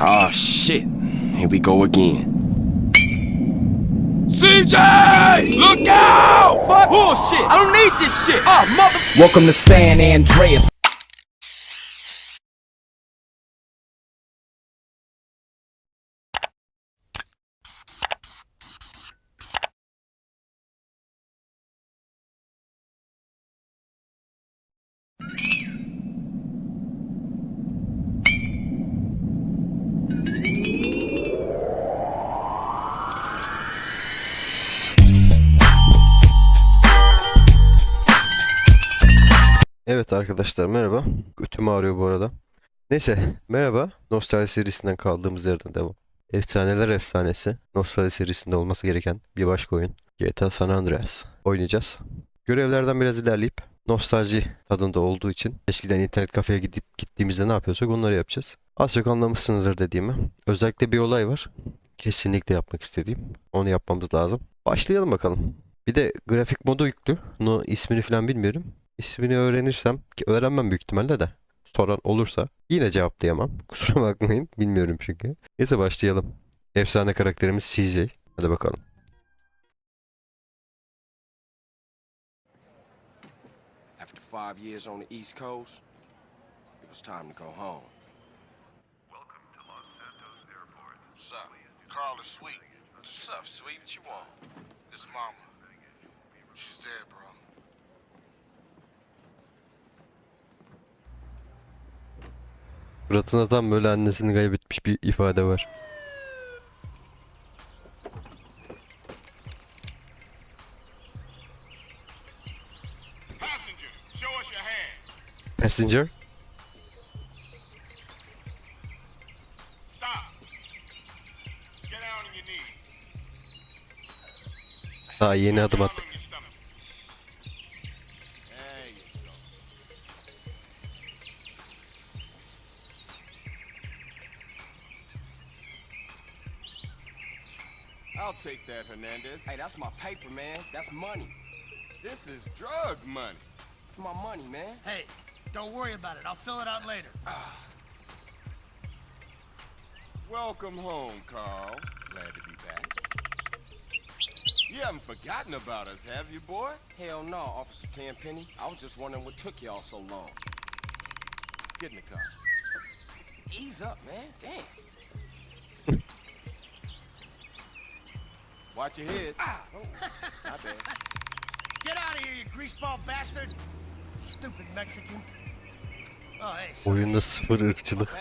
Oh shit. Here we go again. CJ! Look out! What? Bullshit! I don't need this shit! Oh, mother... Welcome to San Andreas. Evet arkadaşlar merhaba. Götüm ağrıyor bu arada. Neyse merhaba. Nostalji serisinden kaldığımız yerden devam. Efsaneler efsanesi. Nostalji serisinde olması gereken bir başka oyun. GTA San Andreas. Oynayacağız. Görevlerden biraz ilerleyip nostalji tadında olduğu için eskiden internet kafeye gidip gittiğimizde ne yapıyorsak onları yapacağız. Az çok anlamışsınızdır dediğimi. Özellikle bir olay var. Kesinlikle yapmak istediğim. Onu yapmamız lazım. Başlayalım bakalım. Bir de grafik modu yüklü. Bunu ismini falan bilmiyorum. İsmini öğrenirsem ki öğrenmem büyük ihtimalle de soran olursa yine cevaplayamam. Kusura bakmayın. Bilmiyorum çünkü. Neyse başlayalım. Efsane karakterimiz CJ. Hadi bakalım. After five years on the East Coast, it was time to go home. What's up? Carl is sweet. What's up, sweet? What you want? This mama. She's dead, bro. Suratında tam böyle annesini kaybetmiş bir ifade var. Passenger, show us your hand. That, Hernandez. Hey, that's my paper, man. That's money. This is drug money. My money, man. Hey, don't worry about it. I'll fill it out later. Ah. Welcome home, Carl. Glad to be back. You haven't forgotten about us, have you, boy? Hell no, Officer Tenpenny. I was just wondering what took y'all so long. Get in the car. Ease up, man. Damn. Watch your head. Ah. Oh, my bad. Get out of here, you greaseball bastard! Stupid Mexican. Oh, hey. so- Oyunda sıfır ırkçılık.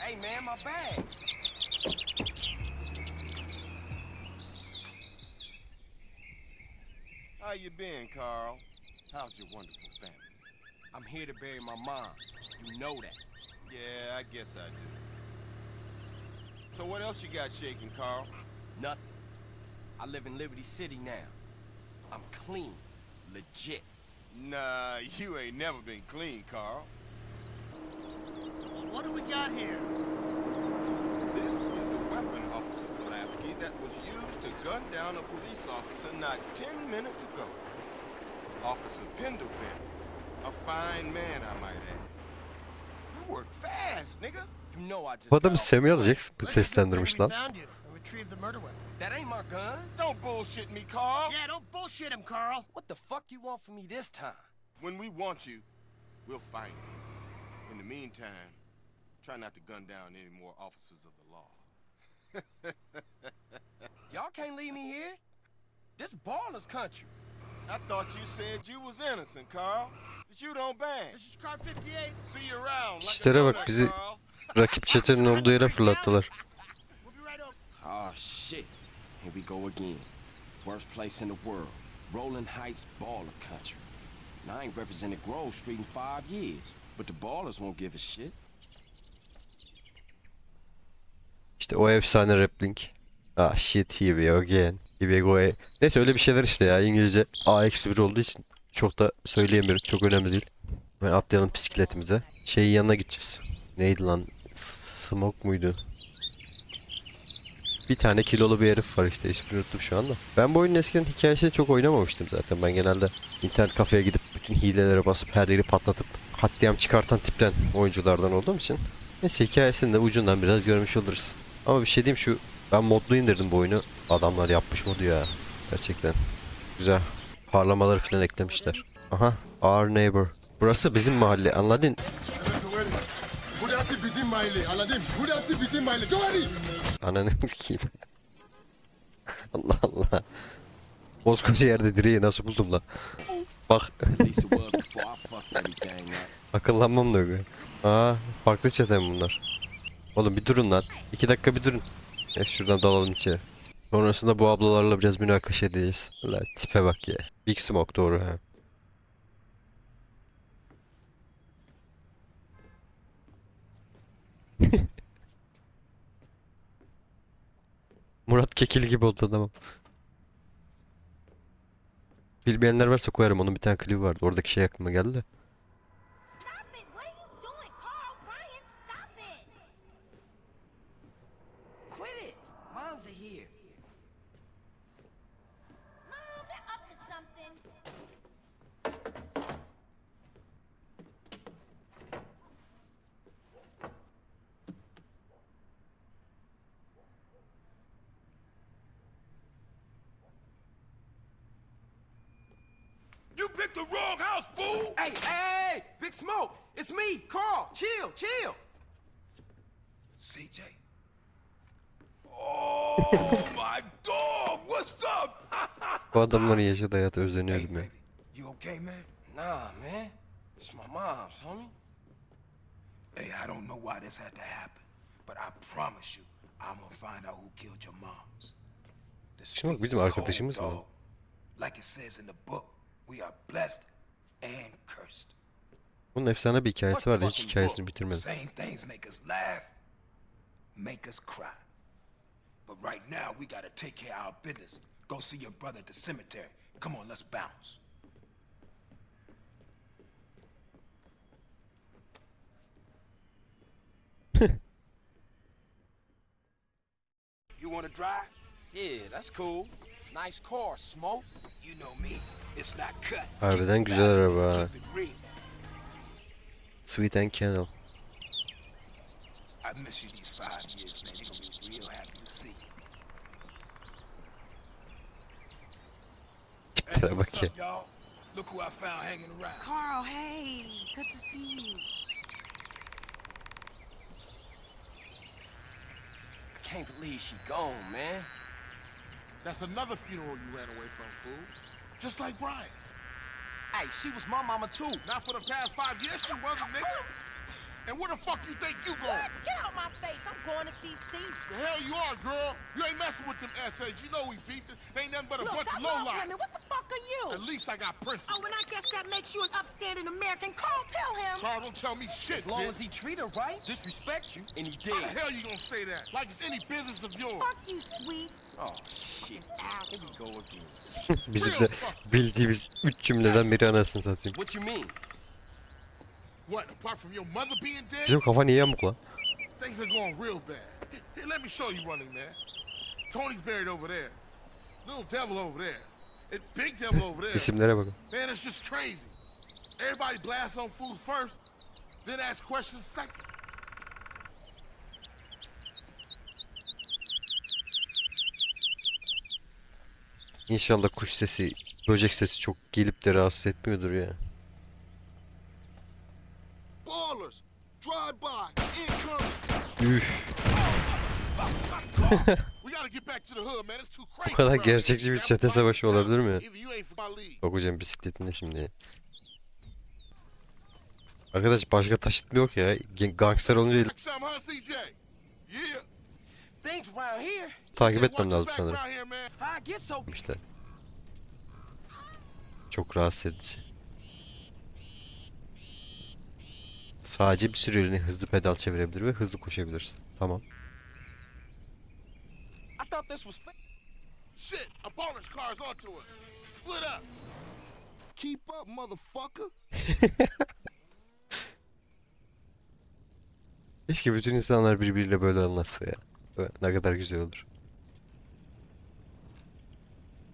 Hey, man, my bag. How you been, Carl? How's your wonderful family? I'm here to bury my mom. You know that. Yeah, I guess I do. So what else you got shaking, Carl? Nothing. I live in Liberty City now. I'm clean. Legit. Nah, you ain't never been clean, Carl. Well, what do we got here? This is a weapon, Officer Pulaski, that was used to gun down a police officer not ten minutes ago. Officer Pendleton. A fine man, I might add. You work fast, nigga. You know I just Bu adamı got off Semih work. alacaksın. Bu Let's just seslendirmiş lan. We found you and retrieved the murder weapon. That ain't my gun. Don't bullshit me, Carl. Yeah, don't bullshit him, Carl. What the fuck you want from me this time? When we want you, we'll find you. In the meantime, try not to gun down any more officers of the law. Y'all can't leave me here. This baller's country. I thought you said you was innocent, Carl. That you don't bang. This is car 58. See you around. Like bak, bizi- Rakip çetenin olduğu yere fırlattılar. We'll be right over. Oh shit. Here we go again. Worst place in the world. Rolling Heights baller country. And I ain't represented Grove Street in five years. But the ballers won't give a shit. İşte o efsane replik. Ah shit here we again. Here we go. Neyse öyle bir şeyler işte ya. İngilizce A-1 olduğu için çok da söyleyemiyorum. Çok önemli değil. Ben atlayalım bisikletimize. Şeyin yanına gideceğiz. Neydi lan? Smoke muydu? Bir tane kilolu bir herif var işte ismini unuttum şu anda. Ben bu oyunun eskiden hikayesini çok oynamamıştım zaten. Ben genelde internet kafeye gidip bütün hilelere basıp her yeri patlatıp katliam çıkartan tipten oyunculardan olduğum için Neyse hikayesini de ucundan biraz görmüş oluruz. Ama bir şey diyeyim şu ben modlu indirdim bu oyunu. Adamlar yapmış modu ya. Gerçekten. Güzel. Parlamaları falan eklemişler. Aha. Our neighbor. Burası bizim mahalle anladın? Burası bizim mahalle. Anladın? Burası bizim mahalle. Doğru. Ananı sikeyim. Allah Allah. Koskoca yerde direği nasıl buldum lan? Bak akıllanmam da yok. Aa farklı çete bunlar? Oğlum bir durun lan. İki dakika bir durun. Ya şuradan dalalım içeri. Sonrasında bu ablalarla biraz münakaşa edeceğiz. La tipe bak ya. Big Smoke doğru ha. Murat Kekil gibi oldu adamım. Bilmeyenler varsa koyarım. Onun bir tane klibi vardı. Oradaki şey aklıma geldi picked the wrong house, fool! Hey, hey, hey! Big Smoke! It's me, Carl! Chill, chill! CJ? Oh, my dog! What's up? Bu adamların yaşadığı hayata özeniyorum ya. baby, you okay, man? Nah, man. It's my mom's, homie. Hey, I don't know why this had to happen, but I promise you, I'm gonna find out who killed your moms. The Şimdi bizim is arkadaşımız cold, mı? Like it says in the book, we are blessed and cursed. Bunun efsane bir hikayesi vardı. Hiç fucking hikayesini book? bitirmedim. Same things make us laugh, make us cry. But right now, we gotta take care of our business. Go see your brother at the cemetery. Come on, let's bounce. You wanna drive? Yeah, that's cool. Nice car, Smoke. Harbiden güzel araba ha. Sweet and Kennel. I miss you these five years, man. You're gonna be real happy to see you. Hey, Tiplere bak ya. y'all? Look who I found hanging around. Carl, hey. Good to see you. I can't believe she gone, man. That's another funeral you ran away from, fool. Just like Brian's. Hey, she was my mama too. Not for the past five years, she wasn't, nigga. And where the fuck you think you going? What? Get out my face. I'm going to see Cece. The hell you are, girl. You ain't messing with them essays. You know we beefing. They ain't nothing but a Look, bunch I of love lowlife. women. What the fuck are you? At least I got principles. Oh, and I guess that makes you an upstanding American. Carl, tell him. Carl, don't tell me shit, As long bitch. as he treat her right, disrespect you, and he How the hell you gonna say that? Like it's any business of yours. Fuck you, sweet. Oh, shit. Here we go again. Bizim de bildiğimiz üç cümleden biri anasını satayım. What you mean? What, apart from your mother being dead? Bizim kafa niye yamuk lan? Things are going real bad. Here, let me show you running, man. Tony's buried over there. Little devil over there. And big devil over there. İsimlere bakın. Man, it's just crazy. Everybody blasts on food first, then ask questions second. İnşallah kuş sesi, böcek sesi çok gelip de rahatsız etmiyordur ya. Ballers, drive by, incoming. Üf. We gotta get back to the hood, man. It's too crazy. Bu kadar gerçekçi bir çete savaşı olabilir mi? Bak hocam bisikletinde şimdi. Arkadaş başka taşıtmı yok ya. Gangster olunca takip etmem lazım sanırım. İşte. Çok rahatsız edici. Sadece bir süreliğine hızlı pedal çevirebilir ve hızlı koşabilirsin. Tamam. I thought this was fake. Shit, a baller's car's onto us. Split up. Keep up, motherfucker. Keşke bütün insanlar birbiriyle böyle anlatsa ya. Ne kadar güzel olur.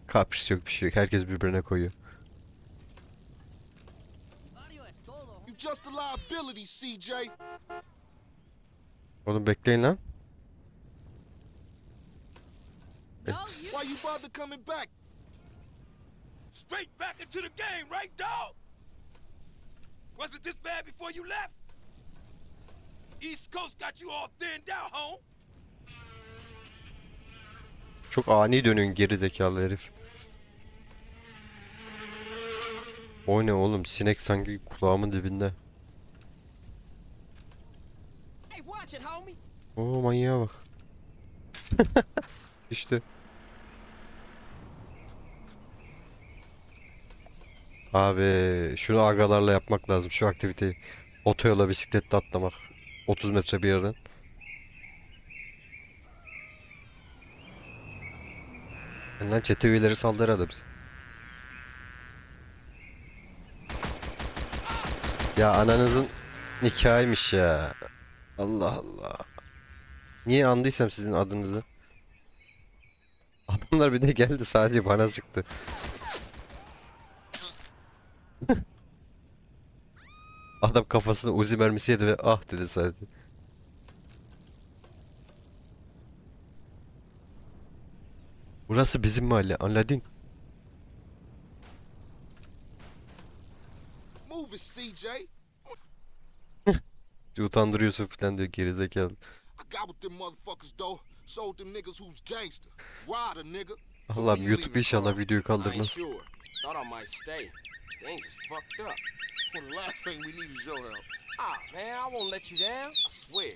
Kapris yok bir şey yok. Herkes birbirine koyuyor. You just a liability, CJ. Oğlum bekleyin lan. Why you bother coming back? Straight back into the game, right, dog? Was it this bad before you left? East Coast got you all thinned out, home. Çok ani dönüyorsun geri zekalı herif. O ne oğlum sinek sanki kulağımın dibinde. Oo manyağa bak. İşte. Abi şunu agalarla yapmak lazım şu aktiviteyi. Otoyola bisikletle atlamak. 30 metre bir yerden. Lan çete üyeleri saldı herhalde bizi. Ya ananızın nikahıymış ya. Allah Allah. Niye andıysam sizin adınızı. Adamlar bir de geldi sadece bana sıktı. Adam kafasına uzi mermisi yedi ve ah dedi sadece. Burası bizim mahalle anladın? Move it, CJ. Utandırıyorsun falan diyor gerizekalı. I got with them motherfuckers, though. Showed them niggas who's gangster. Rider, nigga. Allah'ım YouTube inşallah videoyu I ain't kaldırmaz. sure. Thought I might stay. Things is fucked up. Well, the last thing we need is your help. Ah, man, I won't let you down. I swear.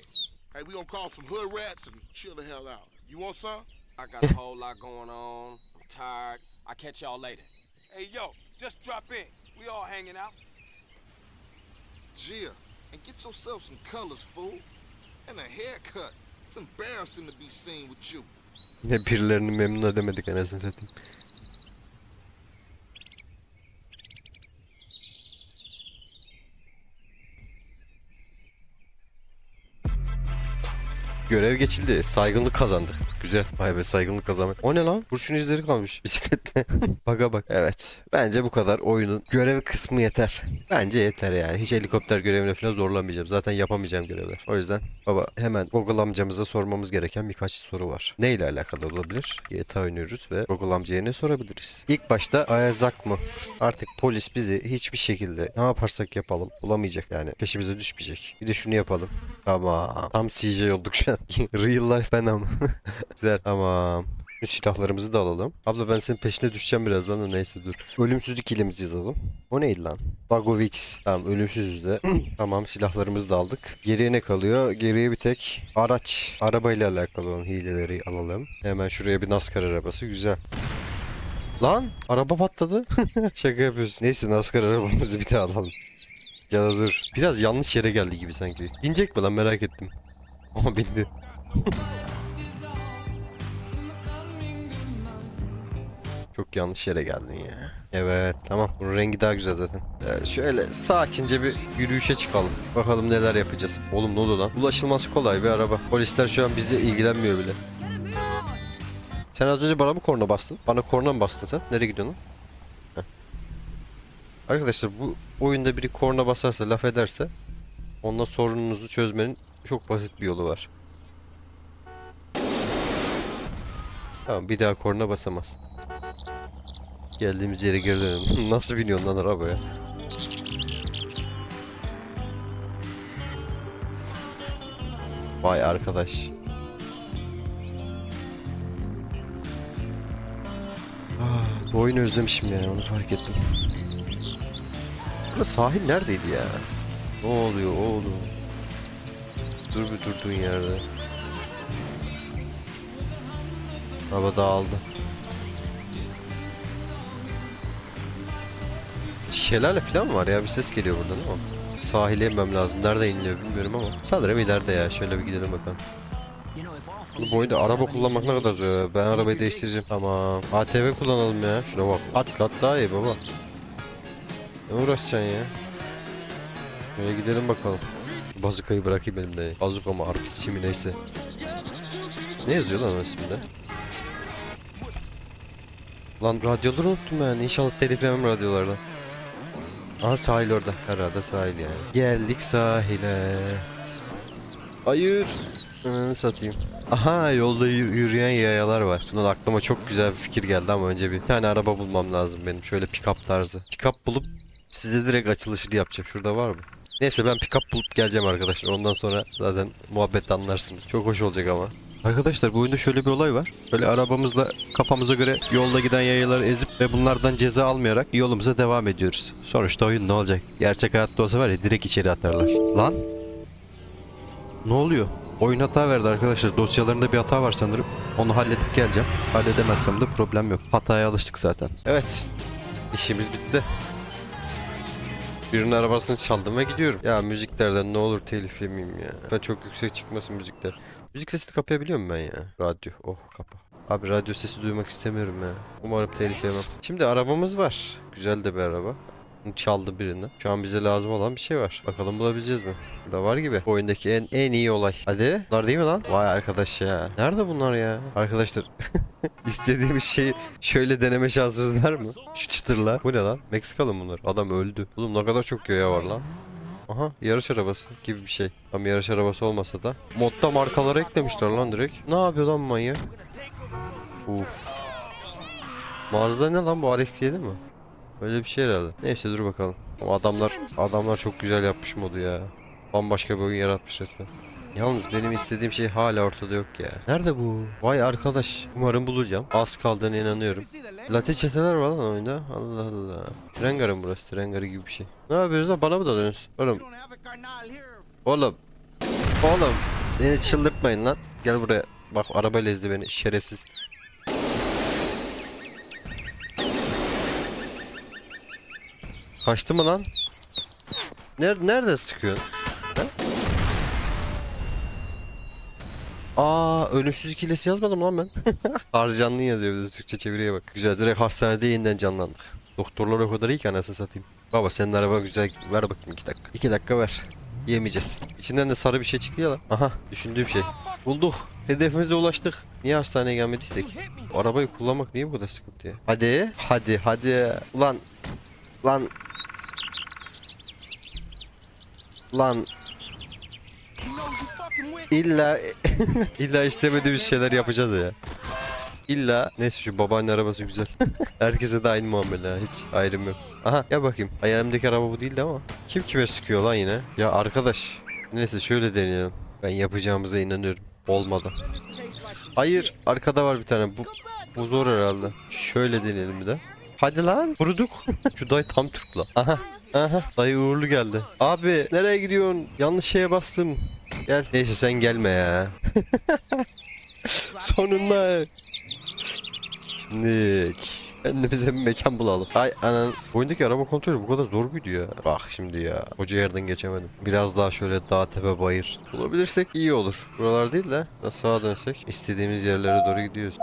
Hey, we gonna call some hood rats and chill the hell out. You want some? I got a whole lot going on. I'm tired. I'll catch y'all later. Hey, yo, just drop in. We all hanging out. Gia, and get yourself some colors, fool. And a haircut. It's embarrassing to be seen with you. Yine birilerini memnun edemedik anasını satayım. Görev geçildi. Saygınlık kazandı. Güzel. Vay be saygınlık kazanmak. O ne lan? Kurşun izleri kalmış bisiklette. Baka bak. Evet. Bence bu kadar oyunun görev kısmı yeter. Bence yeter yani. Hiç helikopter görevine falan zorlamayacağım. Zaten yapamayacağım görevler. O yüzden baba hemen Google amcamıza sormamız gereken birkaç soru var. Ne ile alakalı olabilir? GTA oynuyoruz ve Google amcaya ne sorabiliriz? İlk başta Ayazak mı? Artık polis bizi hiçbir şekilde ne yaparsak yapalım bulamayacak yani. Peşimize düşmeyecek. Bir de şunu yapalım. Tamam. Tam CJ olduk şu an. Real life ben ama. Güzel. Tamam. Şu silahlarımızı da alalım. Abla ben senin peşine düşeceğim birazdan da neyse dur. Ölümsüzlük ilimizi yazalım. O neydi lan? Bagovix. Tamam ölümsüzüz de. tamam silahlarımızı da aldık. Geriye ne kalıyor? Geriye bir tek araç. Arabayla alakalı olan hileleri alalım. Hemen şuraya bir NASCAR arabası. Güzel. Lan araba patladı. Şaka yapıyorsun. Neyse NASCAR arabamızı bir daha alalım. Ya dur. Biraz yanlış yere geldi gibi sanki. İnecek mi lan merak ettim. Ama bindi. Çok yanlış yere geldin ya. Evet tamam. Bunun rengi daha güzel zaten. Ee, şöyle sakince bir yürüyüşe çıkalım. Bakalım neler yapacağız. Oğlum ne oldu lan? Ulaşılması kolay bir araba. Polisler şu an bize ilgilenmiyor bile. Sen az önce bana mı korna bastın? Bana korna mı bastın sen? Nereye gidiyorsun? Heh. Arkadaşlar bu oyunda biri korna basarsa laf ederse onunla sorununuzu çözmenin çok basit bir yolu var. Tamam bir daha korna basamaz. Geldiğimiz yere geri dönelim. Nasıl biniyorsun lan arabaya? Vay arkadaş. Ah, bu oyunu özlemişim ya onu fark ettim. Burada sahil neredeydi ya? Ne oluyor oğlum? Dur bir durduğun yerde. Hava dağıldı. Şelale falan var ya? Bir ses geliyor buradan ama. Sahile inmem lazım. Nerede iniliyor bilmiyorum ama. Sanırım ileride ya. Şöyle bir gidelim bakalım. Bu boyunda araba kullanmak ne kadar zor. Ben arabayı değiştireceğim. Tamam. ATV kullanalım ya. Şuna bak. At kat daha iyi baba. Ne uğraşacaksın ya? Şöyle gidelim bakalım. Bazukayı bırakayım elimde. Bazuka mı RPG mi neyse. Ne yazıyor lan onun isminde? Lan radyoları unuttum ben. İnşallah telif yemem radyolardan. Aha sahil orada. Herhalde sahil yani. Geldik sahile. Hayır. Ananı satayım. Aha yolda yü- yürüyen yayalar var. Bunun aklıma çok güzel bir fikir geldi ama önce bir tane araba bulmam lazım benim. Şöyle pick-up tarzı. Pick-up bulup size direkt açılışını yapacağım. Şurada var mı? Neyse ben pick-up bulup geleceğim arkadaşlar. Ondan sonra zaten muhabbet anlarsınız. Çok hoş olacak ama. Arkadaşlar bu oyunda şöyle bir olay var. Böyle arabamızla kafamıza göre yolda giden yayaları ezip ve bunlardan ceza almayarak yolumuza devam ediyoruz. Sonuçta oyun ne olacak? Gerçek hayatta olsa var ya direkt içeri atarlar. Lan ne oluyor? Oyun hata verdi arkadaşlar. Dosyalarında bir hata var sanırım. Onu halledip geleceğim. Halledemezsem de problem yok. Hataya alıştık zaten. Evet. İşimiz bitti. Birinin arabasını çaldım ve gidiyorum. Ya müziklerden ne olur telif yemeyeyim ya. Ben çok yüksek çıkmasın müzikler. Müzik sesini kapayabiliyor muyum ben ya? Radyo. Oh kapa. Abi radyo sesi duymak istemiyorum ya. Umarım telif yemem. Şimdi arabamız var. Güzel de bir araba. Çaldı birinden. Şu an bize lazım olan bir şey var. Bakalım bulabileceğiz mi? Burada var gibi. Bu oyundaki en en iyi olay. Hadi. Bunlar değil mi lan? Vay arkadaş ya. Nerede bunlar ya? Arkadaşlar istediğimiz şeyi şöyle deneme şansınız var mı? Şu çıtırlar. Bu ne lan? Meksikalı bunlar? Adam öldü. Oğlum ne kadar çok yaya var lan. Aha yarış arabası gibi bir şey. Tam yarış arabası olmasa da. Modda markaları eklemişler lan direkt. Ne yapıyor lan manyak? Uf. Mağazada ne lan bu Alex yedi mi? Öyle bir şey herhalde. Neyse dur bakalım. Ama adamlar adamlar çok güzel yapmış modu ya. Bambaşka bir oyun yaratmış resmen. Yalnız benim istediğim şey hala ortada yok ya. Nerede bu? Vay arkadaş. Umarım bulacağım. Az kaldığına inanıyorum. Latte çeteler var lan oyunda. Allah Allah. Tren burası? Tren garı gibi bir şey. Ne yapıyoruz lan? Bana mı dalıyorsunuz? Oğlum. Oğlum. Oğlum. Beni çıldırtmayın lan. Gel buraya. Bak arabayla ezdi beni. Şerefsiz. Kaçtı mı lan? Nerede, nerede sıkıyorsun? Aa ölümsüz ikilisi yazmadım lan ben. Harcanlı yazıyor Türkçe çeviriye bak. Güzel direkt hastanede yeniden canlandık. Doktorlar o kadar iyi ki anasını satayım. Baba senin araba güzel ver bakayım iki dakika. İki dakika ver. Yemeyeceğiz. İçinden de sarı bir şey çıktı ya lan. Aha düşündüğüm şey. Bulduk. Hedefimize ulaştık. Niye hastaneye gelmediysek? Arabayı kullanmak niye bu kadar sıkıntı ya? Hadi. Hadi hadi. Ulan. Lan. Lan. İlla illa istemediğimiz şeyler yapacağız ya. İlla neyse şu babaanne arabası güzel. Herkese de aynı muamele ha, hiç ayrım yok. Aha gel bakayım. Hayalimdeki araba bu değildi ama. Kim kime sıkıyor lan yine? Ya arkadaş. Neyse şöyle deneyelim. Ben yapacağımıza inanıyorum. Olmadı. Hayır arkada var bir tane. Bu, bu zor herhalde. Şöyle deneyelim bir de. Hadi lan vurduk. Şu dayı tam Türk lan. Aha. Aha. Dayı uğurlu geldi. Abi nereye gidiyorsun? Yanlış şeye bastım. Gel. Neyse sen gelme ya. Sonunda. Şimdi kendimize bir mekan bulalım. Ay anan. Oyundaki araba kontrolü bu kadar zor muydu ya? Bak şimdi ya. Koca yerden geçemedim. Biraz daha şöyle dağ tepe bayır. Bulabilirsek iyi olur. Buralar değil de sağa dönsek istediğimiz yerlere doğru gidiyoruz.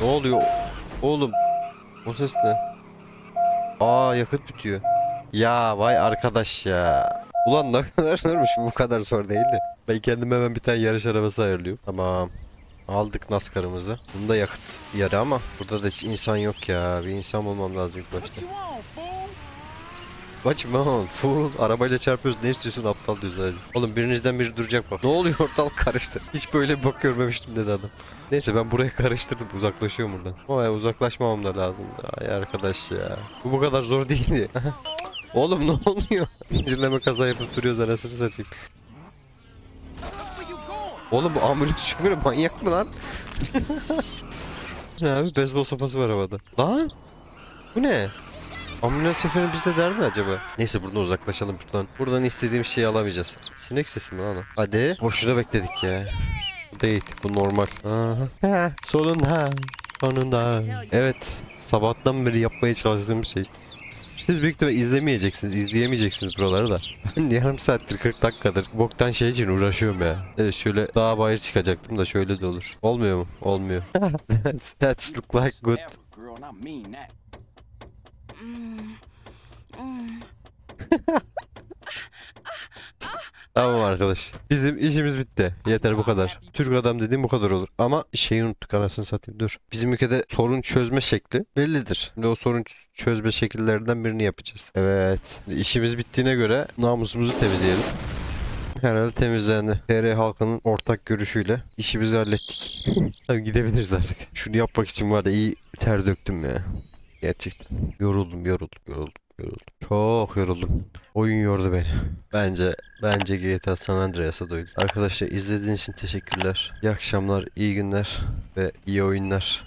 Ne oluyor? Oğlum. O ses ne? Aa yakıt bitiyor. Ya vay arkadaş ya. Ulan ne kadar zormuş bu kadar zor değildi. Ben kendime hemen bir tane yarış arabası ayarlıyorum. Tamam. Aldık NASCAR'ımızı. Bunda yakıt yarı ama burada da hiç insan yok ya. Bir insan bulmam lazım ilk başta. Watch man fool. Arabayla çarpıyoruz. Ne istiyorsun aptal diyoruz hadi. Oğlum birinizden biri duracak bak. Ne oluyor ortalık karıştı. Hiç böyle bir bok görmemiştim dedi adam. Neyse ben buraya karıştırdım. Uzaklaşıyorum buradan. Ama uzaklaşmamam da lazım. Ay arkadaş ya. Bu bu kadar zor değildi. Oğlum ne oluyor? Zincirleme kaza yapıp duruyoruz anasını satayım. Oğlum bu ambulans şoförü manyak mı lan? ne abi beyzbol sopası var havada. Lan! Bu ne? Ambulans şoförü bizde der mi acaba? Neyse buradan uzaklaşalım buradan. Buradan istediğim şeyi alamayacağız. Sinek sesi mi lan o? Hadi. Boşuna bekledik ya. Bu değil. Bu normal. Aha. Ha, sonunda. Sonunda. Evet. Sabahtan beri yapmaya çalıştığım şey. Siz büyük ihtimalle izlemeyeceksiniz, izleyemeyeceksiniz buraları da. Ben yarım saattir 40 dakikadır boktan şey için uğraşıyorum ya. Evet şöyle daha bayır çıkacaktım da şöyle de olur. Olmuyor mu? Olmuyor. That's, that's look like good. Tamam arkadaş. Bizim işimiz bitti. Yeter bu kadar. Türk adam dediğim bu kadar olur. Ama şeyi unuttuk anasını satayım. Dur. Bizim ülkede sorun çözme şekli bellidir. Şimdi o sorun çözme şekillerinden birini yapacağız. Evet. İşimiz bittiğine göre namusumuzu temizleyelim. herhalde temizlendi. TR halkının ortak görüşüyle işimizi hallettik. Tabii gidebiliriz artık. Şunu yapmak için var da iyi ter döktüm ya. Gerçekten. Yoruldum, yoruldum, yoruldum, yoruldum. Çok yoruldum. Oyun yordu beni. Bence bence GTA San Andreas'a doydum. Arkadaşlar izlediğiniz için teşekkürler. İyi akşamlar, iyi günler ve iyi oyunlar.